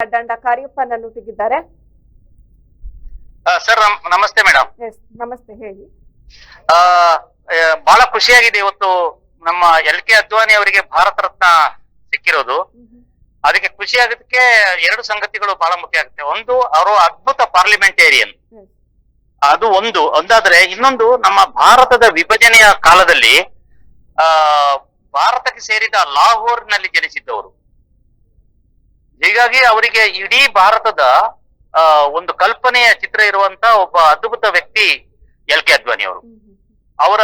ದಂಡ ಕಾರ್ಯಪ್ಪನನ್ನು ನನ್ನೊಟ್ಟಿಗಿದ್ದಾರೆ ಸರ್ ನಮಸ್ತೆ ಮೇಡಮ್ ನಮಸ್ತೆ ಹೇಳಿ. ಬಹಳ ಖುಷಿಯಾಗಿದೆ ಇವತ್ತು ನಮ್ಮ ಎಲ್ ಕೆ ಅದ್ವಾನಿ ಅವರಿಗೆ ಭಾರತ ರತ್ನ ಸಿಕ್ಕಿರೋದು. ಅದಕ್ಕೆ ಖುಷಿ ಆಗೋದಕ್ಕೆ ಎರಡು ಸಂಗತಿಗಳು ಬಹಳ ಮುಖ್ಯ ಆಗುತ್ತೆ. ಒಂದು ಅವರು ಅದ್ಭುತ ಪಾರ್ಲಿಮೆಂಟೇರಿಯನ್. ಅದು ಒಂದು ಒಂದಾದ್ರೆ ಇನ್ನೊಂದು ನಮ್ಮ ಭಾರತದ ವಿಭಜನೆಯ ಕಾಲದಲ್ಲಿ ಆ ಭಾರತಕ್ಕೆ ಸೇರಿದ ಲಾಹೋರ್ನಲ್ಲಿ ಜನಿಸಿದ್ದವರು ಹೀಗಾಗಿ ಅವರಿಗೆ ಇಡೀ ಭಾರತದ ಒಂದು ಕಲ್ಪನೆಯ ಚಿತ್ರ ಇರುವಂತ ಒಬ್ಬ ಅದ್ಭುತ ವ್ಯಕ್ತಿ ಎಲ್ ಕೆ ಅದ್ವಾನಿ ಅವರು. ಅವರ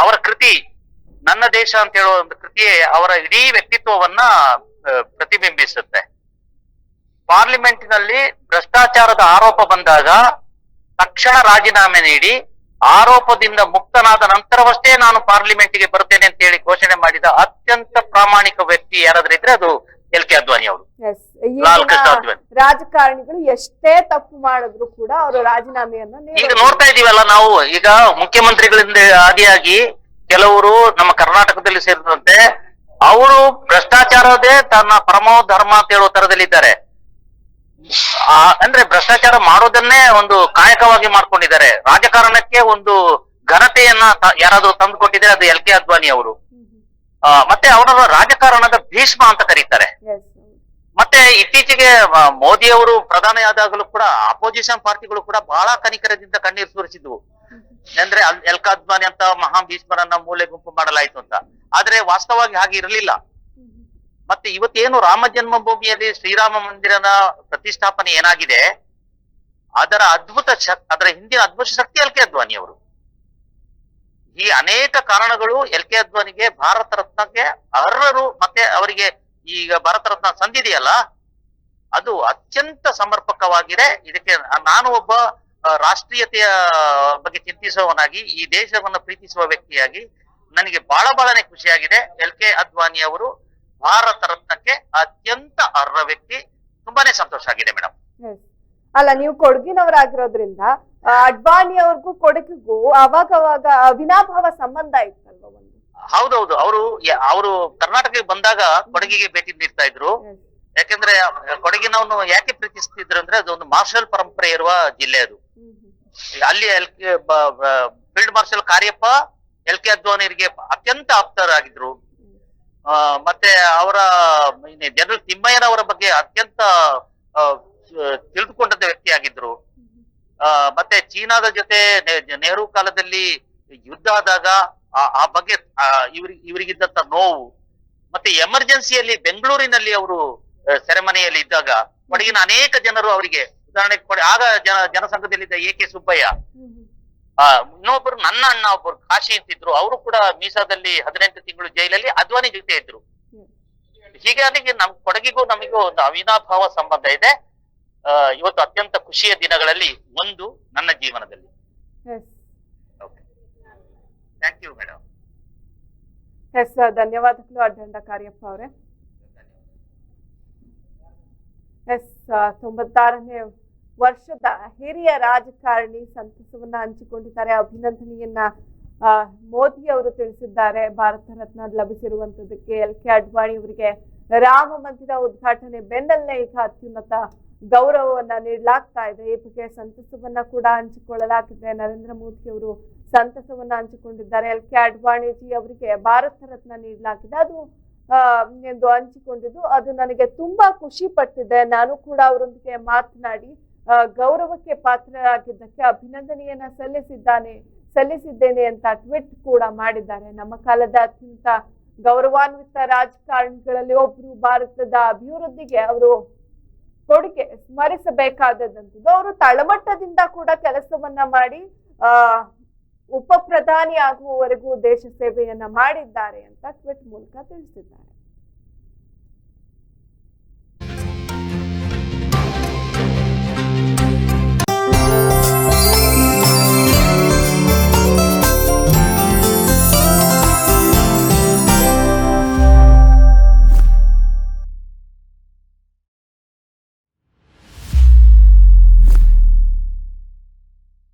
ಅವರ ಕೃತಿ ನನ್ನ ದೇಶ ಅಂತ ಹೇಳುವ ಒಂದು ಕೃತಿಯೇ ಅವರ ಇಡೀ ವ್ಯಕ್ತಿತ್ವವನ್ನ ಪ್ರತಿಬಿಂಬಿಸುತ್ತೆ. ಪಾರ್ಲಿಮೆಂಟಿನಲ್ಲಿ ಭ್ರಷ್ಟಾಚಾರದ ಆರೋಪ ಬಂದಾಗ ತಕ್ಷಣ ರಾಜೀನಾಮೆ ನೀಡಿ ಆರೋಪದಿಂದ ಮುಕ್ತನಾದ ನಂತರವಷ್ಟೇ ನಾನು ಪಾರ್ಲಿಮೆಂಟ್ಗೆ ಬರ್ತೇನೆ ಅಂತ ಹೇಳಿ ಘೋಷಣೆ ಮಾಡಿದ ಅತ್ಯಂತ ಪ್ರಾಮಾಣಿಕ ವ್ಯಕ್ತಿ ಯಾರಾದ್ರೂ ಇದ್ರೆ ಅದು ಎಲ್ ಕೆ ಅದ್ವಾನಿ ಅವರು. ರಾಜಕಾರಣಿಗಳು ಎಷ್ಟೇ ತಪ್ಪು ಮಾಡಿದ್ರು ಕೂಡ ಅವರು ರಾಜೀನಾಮೆಯನ್ನ ಈಗ. ನೋಡ್ತಾ ಇದೀವಲ್ಲ ನಾವು ಈಗ ಮುಖ್ಯಮಂತ್ರಿಗಳಿಂದ ಆದಿಯಾಗಿ ಕೆಲವರು ನಮ್ಮ ಕರ್ನಾಟಕದಲ್ಲಿ ಸೇರಿದಂತೆ ಅವರು ಭ್ರಷ್ಟಾಚಾರದೇ ತನ್ನ ಪರಮ ಧರ್ಮ ಅಂತ ಹೇಳುವ ತರದಲ್ಲಿದ್ದಾರೆ ಆ, ಅಂದ್ರೆ ಭ್ರಷ್ಟಾಚಾರ ಮಾಡೋದನ್ನೇ ಒಂದು ಕಾಯಕವಾಗಿ ಮಾಡ್ಕೊಂಡಿದ್ದಾರೆ. ರಾಜಕಾರಣಕ್ಕೆ ಒಂದು ಘನತೆಯನ್ನ ಯಾರಾದ್ರೂ ತಂದು ಕೊಟ್ಟಿದ್ರೆ ಅದು ಎಲ್ ಕೆ ಅದ್ವಾನಿ ಅವರು. ಮತ್ತೆ ಅವರ ರಾಜಕಾರಣದ ಭೀಷ್ಮ ಅಂತ ಕರೀತಾರೆ. ಮತ್ತೆ ಇತ್ತೀಚೆಗೆ ಮೋದಿ ಅವರು ಪ್ರಧಾನಿ ಆದಾಗಲೂ ಕೂಡ ಅಪೋಸಿಷನ್ ಪಾರ್ಟಿಗಳು ಕೂಡ ಬಹಳ ಕನಿಕರದಿಂದ ಕಣ್ಣೀರು ಸುರಿಸಿದ್ವು. ಅಂದ್ರೆ ಎಲ್ಕಾದ್ವಾನಿ ಅಂತ ಮಹಾ ಭೀಷ್ಮರನ್ನ ಮೂಲೆ ಗುಂಪು ಮಾಡಲಾಯಿತು ಅಂತ. ಆದ್ರೆ ವಾಸ್ತವವಾಗಿ ಹಾಗೆ ಇರಲಿಲ್ಲ. ಮತ್ತೆ ಇವತ್ತೇನು ರಾಮ ಜನ್ಮಭೂಮಿಯಲ್ಲಿ ಶ್ರೀರಾಮ ಮಂದಿರನ ಪ್ರತಿಷ್ಠಾಪನೆ ಏನಾಗಿದೆ? ಅದರ ಅದ್ಭುತ ಶಕ್ ಅದರ ಹಿಂದಿನ ಅದ್ಭುತ ಶಕ್ತಿ ಎಲ್ ಕೆ ಅದ್ವಾನಿ ಅವರು? ಈ ಅನೇಕ ಕಾರಣಗಳು ಎಲ್ ಕೆ ಅದ್ವಾನಿಗೆ, ಭಾರತ ರತ್ನಕ್ಕೆ ಅರ್ಹರು, ಮತ್ತೆ ಅವರಿಗೆ ಈಗ ಭಾರತ ರತ್ನ ಸಂದಿದೆಯಲ್ಲ, ಅದು ಅತ್ಯಂತ ಸಮರ್ಪಕವಾಗಿದೆ. ಇದಕ್ಕೆ ನಾನು ಒಬ್ಬ ರಾಷ್ಟ್ರೀಯತೆಯ ಬಗ್ಗೆ ಚಿಂತಿಸುವವನಾಗಿ, ಈ ದೇಶವನ್ನು ಪ್ರೀತಿಸುವ ವ್ಯಕ್ತಿಯಾಗಿ ನನಗೆ ಬಹಳ ಬಹಳನೇ ಖುಷಿಯಾಗಿದೆ. ಎಲ್. ಕೆ. ಅದ್ವಾನಿ ಅವರು ಭಾರತ ರತ್ನಕ್ಕೆ ಅತ್ಯಂತ ಅರ್ಹ ವ್ಯಕ್ತಿ. ತುಂಬಾನೇ ಸಂತೋಷ ಆಗಿದೆ ಮೇಡಮ್. ಅಲ್ಲ, ನೀವು ಕೊಡಗಿನವರಾಗಿರೋದ್ರಿಂದ ಅಡ್ವಾಣಿ ಅವ್ರಿಗೂ ಕೊಡಗಿಗೂ ಅವಾಗವಾಗ ವಿನಾಭಾವ ಸಂಬಂಧ ಇತ್ತಲ್ವ ಒಂದು? ಹೌದೌದು ಅವರು ಅವರು ಕರ್ನಾಟಕಕ್ಕೆ ಬಂದಾಗ ಕೊಡಗಿಗೆ ಭೇಟಿ ನೀಡ್ತಾ ಇದ್ರು. ಯಾಕಂದ್ರೆ ಕೊಡಗಿನವನು ಯಾಕೆ ಪ್ರೀತಿಸ್ತಿದ್ರು ಅಂದ್ರೆ ಅದೊಂದು ಮಾರ್ಷಲ್ ಪರಂಪರೆ ಇರುವ ಜಿಲ್ಲೆ ಅದು. ಅಲ್ಲಿ L K field marshal Cariappa L K ಅದ್ವಾನಿಯವರಿಗೆ ಅತ್ಯಂತ ಆಪ್ತರಾಗಿದ್ರು. ಆ, ಮತ್ತೆ ಅವರ ಜನರಲ್ ತಿಮ್ಮಯ್ಯನವರ ಬಗ್ಗೆ ಅತ್ಯಂತ ತಿಳಿದುಕೊಂಡಂತ ವ್ಯಕ್ತಿಯಾಗಿದ್ರು. ಆಗಿದ್ರು ಆ, ಮತ್ತೆ ಚೀನಾದ ಜೊತೆ ನೆಹರು ಕಾಲದಲ್ಲಿ ಯುದ್ಧ ಆದಾಗ ಆ- ಬಗ್ಗೆ ಇವರಿಗೆ ಇವ್ರಿಗೆ ಇವರಿಗಿದ್ದಂತ ನೋವು ಮತ್ತೆ ಎಮರ್ಜೆನ್ಸಿಯಲ್ಲಿ ಬೆಂಗಳೂರಿನಲ್ಲಿ ಅವರು ಸೆರೆಮನೆಯಲ್ಲಿ ಇದ್ದಾಗ ಕೊಡಗಿನ ಅನೇಕ ಜನರು ಅವರಿಗೆ ಉದಾಹರಣೆಗೆ ಕೊಡಿ ಆಗ ಜನ ಜನಸಂಘದಲ್ಲಿದ್ದ ಎ ಕೆ ಸುಬ್ಬಯ್ಯ. ಆ, ಇನ್ನೊಬ್ಬರು ನನ್ನ ಅಣ್ಣ ಒಬ್ಬರು ಕಾಶಿ ಅಂತಿದ್ರು ಅವರು ಕೂಡ ಮೀಸಾದಲ್ಲಿ ಹದಿನೆಂಟು ತಿಂಗಳು ಜೈಲಲ್ಲಿ ಅದ್ವಾನಿ ಜೊತೆ ಇದ್ರು. ಹೀಗಾಗಿ ನಮ್ ಕೊಡಗಿಗೂ ನಮಗೂ ಒಂದು ಅವಿನಾಭಾವ ಸಂಬಂಧ ಇದೆ ಇವತ್ತು ಅತ್ಯಂತ ಖುಷಿಯ ದಿನಗಳಲ್ಲಿ ಒಂದು ನನ್ನ ಜೀವನದಲ್ಲಿ. ಥ್ಯಾಂಕ್ ಯು ಮೇಡಮ್ ಎಸ್ ಧನ್ಯವಾದಗಳು ಅಡ್ಡಂಡ ಕಾರ್ಯಪ್ಪ ಅವರೇ. ಎಸ್ ತೊಂಬತ್ತಾರನೇ ವರ್ಷದ ಹಿರಿಯ ರಾಜಕಾರಣಿ ಸಂತಸವನ್ನ ಹಂಚಿಕೊಂಡಿದ್ದಾರೆ. ಅಭಿನಂದನೆಯನ್ನ ಮೋದಿ ಅವರು ತಿಳಿಸಿದ್ದಾರೆ. ಭಾರತ ರತ್ನ ಲಭಿಸಿರುವಂತದಕ್ಕೆ ಎಲ್ ಕೆ ಅಡ್ವಾಣಿ ಅವರಿಗೆ. ರಾಮ ಮಂದಿರ ಉದ್ಘಾಟನೆ ಬೆನ್ನಲ್ಲೇ ಈಗ ಅತ್ಯುನ್ನತ ಗೌರವವನ್ನ ನೀಡಲಾಗ್ತಾ ಇದೆ. ಈ ಬಗ್ಗೆ ಸಂತಸವನ್ನ ಕೂಡ ಹಂಚಿಕೊಳ್ಳಲಾಗಿದೆ. ನರೇಂದ್ರ ಮೋದಿ ಅವರು ಸಂತಸವನ್ನ ಹಂಚಿಕೊಂಡಿದ್ದಾರೆ. ಎಲ್ ಕೆ ಅಡ್ವಾಣಿಜಿ ಅವರಿಗೆ ಭಾರತ ರತ್ನ ನೀಡಲಾಗಿದೆ. ಅದು ಎಂದು ಹಂಚಿಕೊಂಡಿದ್ದು, ಅದು ನನಗೆ ತುಂಬಾ ಖುಷಿ ಪಟ್ಟಿದೆ. ನಾನು ಕೂಡ ಅವರೊಂದಿಗೆ ಮಾತನಾಡಿ ಗೌರವಕ್ಕೆ ಪಾತ್ರರಾಗಿದ್ದಕ್ಕೆ ಅಭಿನಂದನೆಯನ್ನ ಸಲ್ಲಿಸಿದ್ದಾನೆ, ಸಲ್ಲಿಸಿದ್ದೇನೆ ಅಂತ ಟ್ವಿಟ್ ಕೂಡ ಮಾಡಿದ್ದಾರೆ. ನಮ್ಮ ಕಾಲದ ಅತ್ಯಂತ ಗೌರವಾನ್ವಿತ ರಾಜಕಾರಣಿಗಳಲ್ಲಿ ಒಬ್ರು, ಭಾರತದ ಅಭಿವೃದ್ಧಿಗೆ ಅವರು ಕೊಡುಗೆ ಸ್ಮರಿಸಬೇಕಾದದಂಥದ್ದು ಅವರು ತಳಮಟ್ಟದಿಂದ ಕೂಡ ಕೆಲಸವನ್ನ ಮಾಡಿ, ಆ ಉಪ ಪ್ರಧಾನಿ ಆಗುವವರೆಗೂ ದೇಶ ಸೇವೆಯನ್ನ ಮಾಡಿದ್ದಾರೆ ಅಂತ ಟ್ವಿಟ್ ಮೂಲಕ ತಿಳಿಸಿದ್ದಾರೆ.